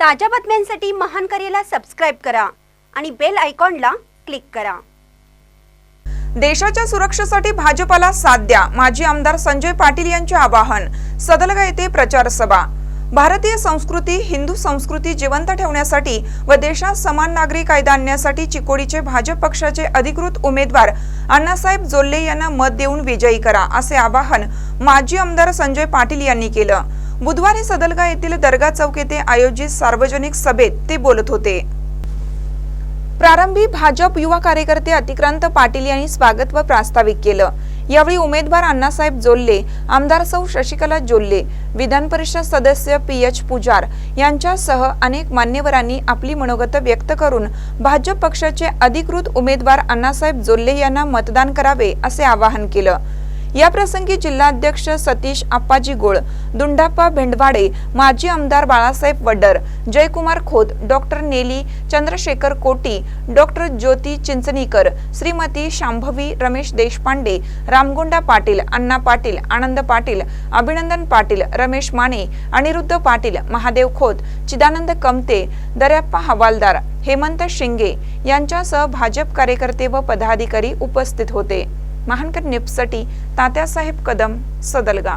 ताज्या बातम्यांसाठी महान करेला सबस्क्राईब करा आणि बेल आयकॉनला क्लिक करा. देशाच्या सुरक्षेसाठी भाजपाला साथ द्या माजी आमदार संजय पाटील यांचे आवाहन सदलगा येथे प्रचार सभा. भारतीय संस्कृती हिंदू संस्कृती जिवंत ठेवण्यासाठी व देशात समान नागरी कायदा आणण्यासाठी चिकोडीचे भाजप पक्षाचे अधिकृत उमेदवार अण्णासाहेब जोल्ले यांना मत देऊन विजयी करा असे आवाहन माजी आमदार संजय पाटील यांनी केलं. बुधवारी सदलगा येथील दर्गा चौक येथे आयोजित सार्वजनिक सभेत ते बोलत होते. प्रारंभी भाजप युवा कार्यकर्ते अतिक्रांत पाटील यांनी स्वागत व प्रास्ताविक केलं. यावेळी उमेदवार अण्णासाहेब जोल्ले आमदार सौ शशिकला जोल्ले विधान परिषद सदस्य पी एच पुजार यांच्यासह अनेक मान्यवरांनी आपली मनोगत व्यक्त करून भाजप पक्षाचे अधिकृत उमेदवार अण्णासाहेब जोल्ले यांना मतदान करावे असे आवाहन केलं. या प्रसंगी जिल्हाध्यक्ष सतीश आप्पाजी गोळ दुंडाप्पा भेंडवाडे माजी आमदार बाळासाहेब वड्डर जयकुमार खोत डॉक्टर नेली चंद्रशेखर कोटी डॉक्टर ज्योती चिंचणीकर श्रीमती शांभवी रमेश देशपांडे रामगोंडा पाटील अण्णा पाटील आनंद पाटील अभिनंदन पाटील रमेश माने अनिरुद्ध पाटील महादेव खोत चिदानंद कमते दर्याप्पा हवालदार हेमंत शिंगे यांच्यासह भाजप कार्यकर्ते व पदाधिकारी उपस्थित होते. महानकर निप्ससाठी तात्यासाहेब कदम सदलगा.